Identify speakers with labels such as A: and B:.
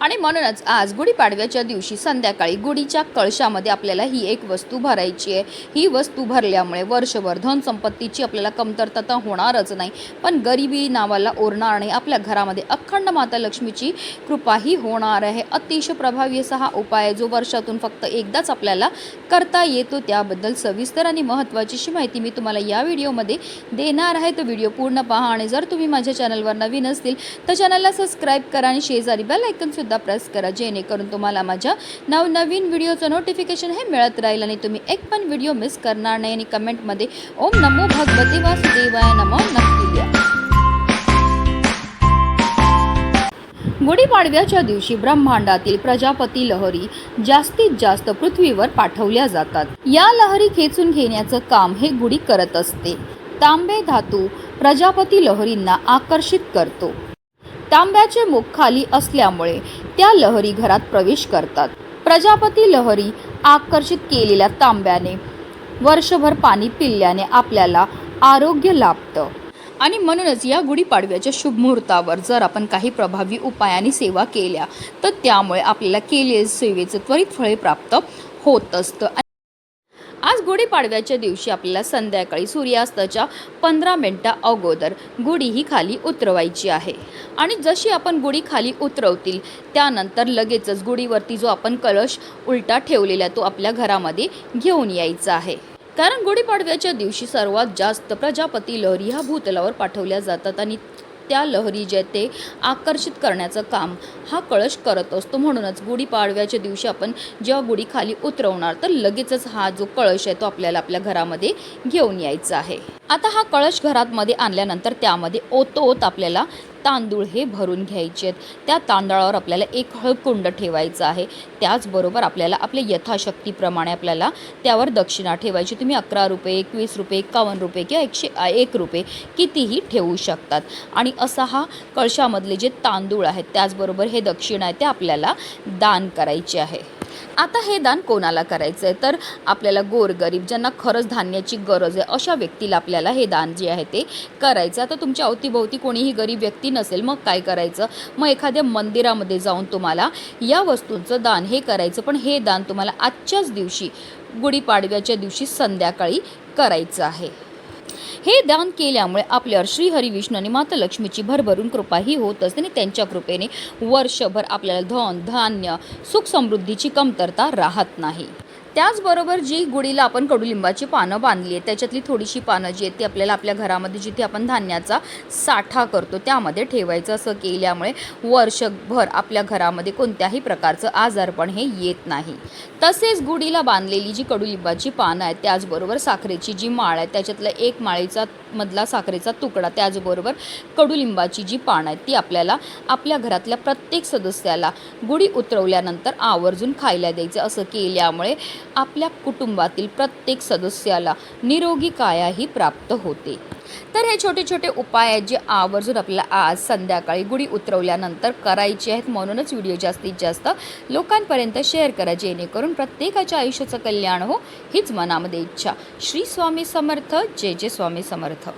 A: आणि म्हणूनच आज गुढीपाडव्याच्या दिवशी संध्याकाळी गुढीच्या कळशामध्ये आपल्याला ही एक वस्तू भरायची आहे. ही वस्तू भरल्यामुळे वर्षभर धनसंपत्तीची आपल्याला कमतरता तर होणारच नाही. पण गरिबी नावाला ओरणार नाही आपल्या घरामध्ये अखंड माता लक्ष्मीची कृपाही होणार आहे. अतिशय प्रभावी असा हा उपाय आहे जो वर्षातून फक्त एकदाच आपल्याला करता येतो. त्याबद्दल सविस्तर आणि महत्त्वाचीशी माहिती मी तुम्हाला या व्हिडिओमध्ये देणार आहे. तो व्हिडिओ पूर्ण पहा आणि जर तुम्ही माझ्या चॅनलवर नवीन असतील तर चॅनलला सबस्क्राईब करा आणि शेजारी बेल ऐकन सुद्धा प्रेस करा जेणेकरून तुम्हाला माझ्या नवनवीन व्हिडिओचं नोटिफिकेशन हे मिळत राहील आणि तुम्ही एक पण व्हिडिओ मिस करणार नाही. आणि कमेंटमध्ये ओम नमो भगवती वासुदेवाय नमो नक्की द्या गुढीपाडव्याच्या दिवशी ब्रह्मांडातील प्रजापती लहरी जास्तीत जास्त पृथ्वीवर पाठवल्या जातात. या लहरी खेचून घेण्याचं काम हे गुढी करत असते. तांबे धातू प्रजापती लहरींना आकर्षित करतो. तांब्याचे मुख खाली असल्यामुळे त्या लहरी घरात प्रवेश करतात. प्रजापती लहरी आकर्षित केलेल्या तांब्याने वर्षभर पाणी पिल्याने आपल्याला आरोग्य लाभतं. आणि म्हणूनच या गुढीपाडव्याच्या शुभ मुहूर्तावर जर आपण काही प्रभावी उपायाने सेवा केल्या तर त्यामुळे आपल्याला केलेल्या सेवेचं त्वरित फळे प्राप्त होत असतं. आज गुढीपाडव्याच्या दिवशी आपल्याला संध्याकाळी सूर्यास्ताच्या पंधरा मिनटा अगोदर गुढी ही खाली उतरवायची आहे. आणि जशी आपण गुढी खाली उतरवतील त्यानंतर लगेचच गुढीवरती जो आपण कलश उलटा ठेवलेला तो आपल्या घरामध्ये घेऊन यायचा आहे. कारण गुढीपाडव्याच्या दिवशी सर्वात जास्त प्रजापती लहरी ह्या भूतलावर पाठवल्या जातात आणि त्या लहरी जे ते आकर्षित करण्याचं काम हा कळश करत असतो. म्हणूनच गुढीपाडव्याच्या दिवशी आपण जेव्हा गुढी खाली उतरवणार तर लगेचच हा जो कळश आहे तो आपल्याला आपल्या घरामध्ये घेऊन यायचा आहे. आता हा कळश घरात मध्ये आणल्यानंतर त्यामध्ये ओतोत आपल्याला तांदूळ हे भरून घ्यायचे आहेत. त्या तांदळावर आपल्याला एक हळकुंड ठेवायचं आहे. त्याचबरोबर आपल्याला आपल्या यथाशक्तीप्रमाणे आपल्याला त्यावर दक्षिणा ठेवायची. तुम्ही अकरा रुपये एकवीस रुपये एकावन्न रुपये किंवा एकशे एक रुपये कितीही ठेवू शकतात. आणि असा हा कळशामधले जे तांदूळ आहेत त्याचबरोबर हे दक्षिणा आहे ते आपल्याला दान करायचे आहे. आता हे दान कोणाला करायचं आहे तर आपल्याला गोरगरीब ज्यांना खरंच धान्याची गरज आहे अशा व्यक्तीला आपल्याला हे दान जे आहे ते करायचं आता तुमच्या अवतीभोवती कोणीही गरीब व्यक्ती नसेल मग काय करायचं? मग एखाद्या मंदिरामध्ये जाऊन तुम्हाला या वस्तूंचं दान हे करायचं पण हे दान तुम्हाला आजच्याच दिवशी गुढीपाडव्याच्या दिवशी संध्याकाळी करायचं आहे. हे दान केल्यामुळे आपल्यावर श्रीहरी विष्णू आणि माता लक्ष्मीची भरभरून कृपाही होत असते आणि त्यांच्या कृपेने वर्षभर आपल्याला धन धान्य सुख समृद्धीची कमतरता राहत नाही. त्याचबरोबर जी गुढीला आपण कडुलिंबाची पानं बांधली आहेत त्याच्यातली थोडीशी पानं जी आहेत ती आपल्याला आपल्या घरामध्ये जिथे आपण धान्याचा साठा करतो त्यामध्ये ठेवायचं असं केल्यामुळे वर्षभर आपल्या घरामध्ये कोणत्याही प्रकारचं आजारपण हे येत नाही. तसेच गुढीला बांधलेली जी कडुलिंबाची पानं आहेत त्याचबरोबर साखरेची जी माळ आहे त्याच्यातला एक माळीचा मधला साखरेचा तुकडा त्याचबरोबर कडुलिंबाची जी पानं आहेत ती आपल्याला आपल्या घरातल्या प्रत्येक सदस्याला गुढी उतरवल्यानंतर आवर्जून खायला द्यायचं असं केल्यामुळे आपल्या कुटुंबातील प्रत्येक सदस्याला निरोगी कायाही प्राप्त होते. तर हे छोटे छोटे उपाय आहेत जे आवर्जून आपल्याला आज संध्याकाळी गुढी उतरवल्यानंतर करायचे आहेत म्हणूनच व्हिडिओ जास्तीत जास्त लोकांपर्यंत शेअर करा जेणेकरून प्रत्येकाच्या आयुष्याचं कल्याण हो हीच मनामध्ये इच्छा. श्री स्वामी समर्थ. जय जय स्वामी समर्थ.